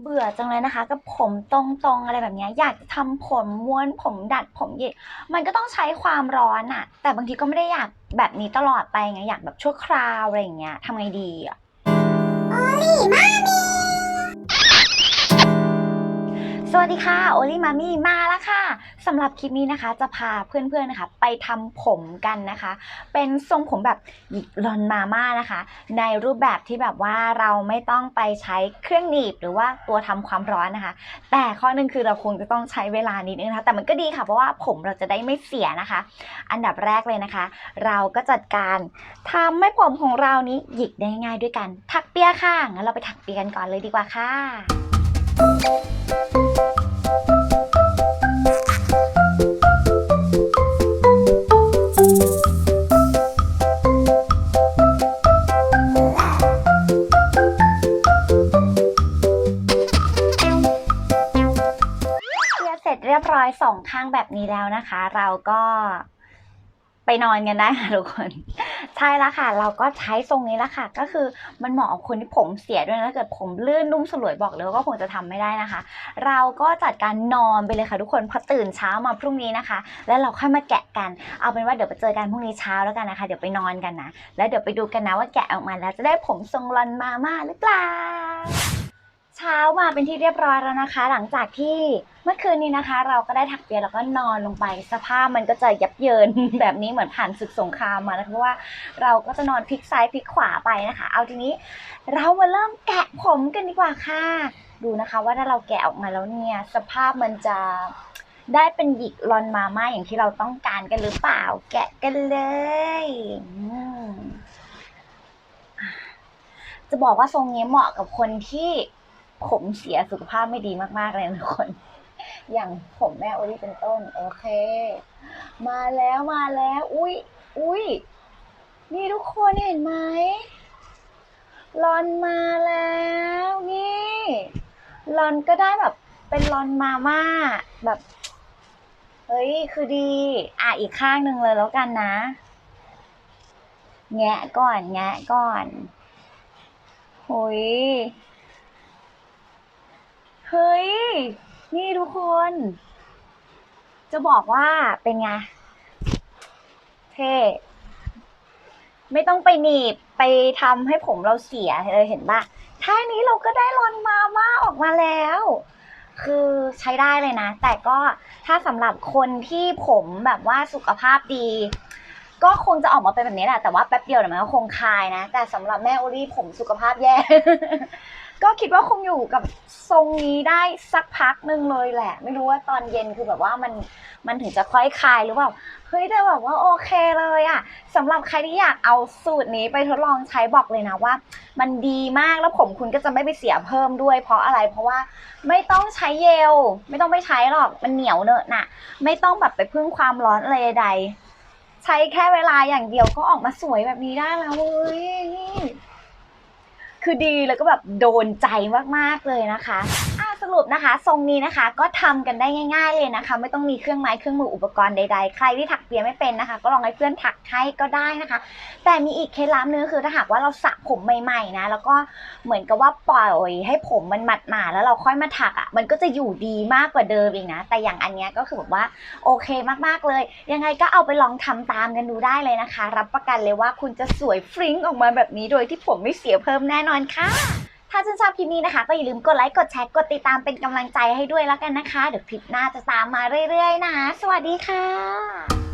เบื่อจังเลยนะคะ กับผมตรงๆอะไรแบบนี้อยากจะทำผมม้วนผมดัดผมหยิกมันก็ต้องใช้ความร้อนอะแต่บางทีก็ไม่ได้อยากแบบนี้ตลอดไปไงอยากแบบชั่วคราวอะไรอย่างเงี้ยทำไงดีอะสวั สดีค่ะโอลี่มามี่มาแล้วค่ะสำหรับคลิปนี้นะคะ จะพาเพื่อนๆนะคะ ไปทำผมกันนะคะ เป็นทรงผมแบบหยิกลอนมาม่านะคะ ในรูปแบบที่แบบว่าเราไม่ต้องไปใช้เครื่องหนีบหรือว่าตัวทำความร้อนนะคะ แต่ข้อหนึงคือเราคงจะต้องใช้เวลานิดนึงนะคะ แต่มันก็ดีค่ะเพราะว่าผมเราจะได้ไม่เสียนะคะ อันดับแรกเลยนะคะ เราก็จัดการทำให้ผมของเรานี้หยิกได้ง่ายด้วยกันถักเปียค่ะงั้นเราไปถักเปียกันก่อนเลยดีกว่าค่ะเค ร้อยสองข้างแบบนี้แล้วนะคะ เราก็ไปนอนกันได้ค่ะทุกคน ใช่แล้วค่ะ เราก็ใช้ทรงนี้แล้วค่ะ ก็คือมันเหมาะกับคนที่ผมเสียด้วยนะถ้าเกิดผมลื่นนุ่มสลวยบอกเลยว่าก็คงจะทำไม่ได้นะคะ เราก็จัดการนอนไปเลยค่ะ ทุกคนพอตื่นเช้ามาพรุ่งนี้นะคะ แล้วเราค่อยมาแกะกัน เอาเป็นว่าเดี๋ยวไปเจอกันพรุ่งนี้เช้าแล้วกันนะคะ เดี๋ยวไปนอนกันนะ แล้วเดี๋ยวไปดูกันนะว่าแกะออกมาแล้วจะได้ผมทรงลอนมาม่าหรือเปล่า เช้ามาเป็นที่เรียบร้อยแล้วนะคะ หลังจากที่เมื่อคืนนี้นะคะ เราก็ได้ถักเปียแล้วก็นอนลงไปสภาพมันก็จะยับเยิน แบบนี้เหมือนผ่านศึกสงครามมานะเพราะว่าเราก็จะนอนพลิกซ้ายพลิกขวาไปนะคะ เอาทีนี้เรามาเริ่มแกะผมกันดีกว่าค่ะ ดูนะคะว่าถ้าเราแกะออกมาแล้วเนี่ยสภาพมันจะได้เป็นหยิกลอนมาม่าอย่างที่เราต้องการกันหรือเปล่า แกะกันเลยจะบอกว่าทรงนี้เหมาะกับคนที่ ผมเสียสุขภาพไม่ดีมากๆเลยนะทุกคน อย่างผมแม่โอลี่เป็นต้น โอเค มาแล้วมาแล้ว อุ้ยอุ้ยนี่ทุกคนเห็นไหมลอนมาแล้วนี่ลอนก็ได้แบบเป็นลอนมาม่าแบบเฮ้ย คือดี อะ อีกข้างหนึ่งเลยแล้วกันนะ แงะก่อน แงะก่อนโอ้ย เฮ้ย นี่ทุกคน จะบอกว่าเป็นไง เท่ ไม่ต้องไปหนีบไปทำให้ผมเราเสียเลยเห็นปะแค่นี้เราก็ได้รอนมาม่าออกมาแล้ว คือใช้ได้เลยนะ แต่ก็ถ้าสำหรับคนที่ผมแบบว่าสุขภาพดี ก็คงจะออกมาเป็นแบบนี้แหละ แต่ว่าแป๊บเดียวเดี๋ยวมันก็คงคลายนะ แต่สำหรับแม่โอลี่ผมสุขภาพแย่ ก็คิดว่าคงอยู่กับทรงนี้ได้สักพักหนึ่งเลยแหละ ไม่รู้ว่าตอนเย็นคือแบบว่ามันมันถึงจะค่อยคลายหรือเปล่าเฮ้ยแต่แบบว่าโอเคเลยอะสำหรับใครที่อยากเอาสูตรนี้ไปทดลองใช้บอกเลยนะว่า มันดีมากแล้วผมคุณก็จะไม่ไปเสียเพิ่มด้วย เพราะอะไรเพราะว่าไม่ต้องใช้เยล ไม่ต้องไปใช้หรอกมันเหนียวเนอะน่ะไม่ต้องแบบไปพึ่งความร้อนอะไรใดใช้แค่เวลาอย่างเดียวก็ออกมาสวยแบบนี้ได้แล้วเว้ย คือดีแล้วก็แบบโดนใจมากๆเลยนะคะ รุปนะคะทรงนี้นะคะก็ทำกันได้ง่าย ๆเลยนะคะ ไม่ต้องมีเครื่องไม้เครื่องมืออุปกรณ์ใดๆ ใครที่ถักเปียไม่เป็นนะคะ ก็ลองให้เพื่อนถักให้ก็ได้นะคะ แต่มีอีกเคล็ดลับนึงคือถ้าหากว่าเราสระผมใหม่ๆนะแล้วก็เหมือนกับว่าปล่อยให้ผมมันหมาดหมาแล้วเราค่อยมาถักอะ่ะมันก็จะอยู่ดีมากกว่าเดิมอีกนะ แต่อย่างอันเนี้ยก็คือแบบว่าโอเคมากๆเลย ยังไงก็เอาไปลองทำตามกันดูได้เลยนะคะ รับประกันเลยว่าคุณจะสวยฟริ้งออกมาแบบนี้โดยที่ผมไม่เสียเพิ่มแน่นอนค่ะ ถ้าชื่นชอบคลิปนี้นะคะ ก็อย่าลืมกดไลค์ กดแชร์ กดติดตามเป็นกำลังใจให้ด้วยแล้วกันนะคะ เดี๋ยวคลิปหน้าจะตามมาเรื่อยๆนะ สวัสดีค่ะ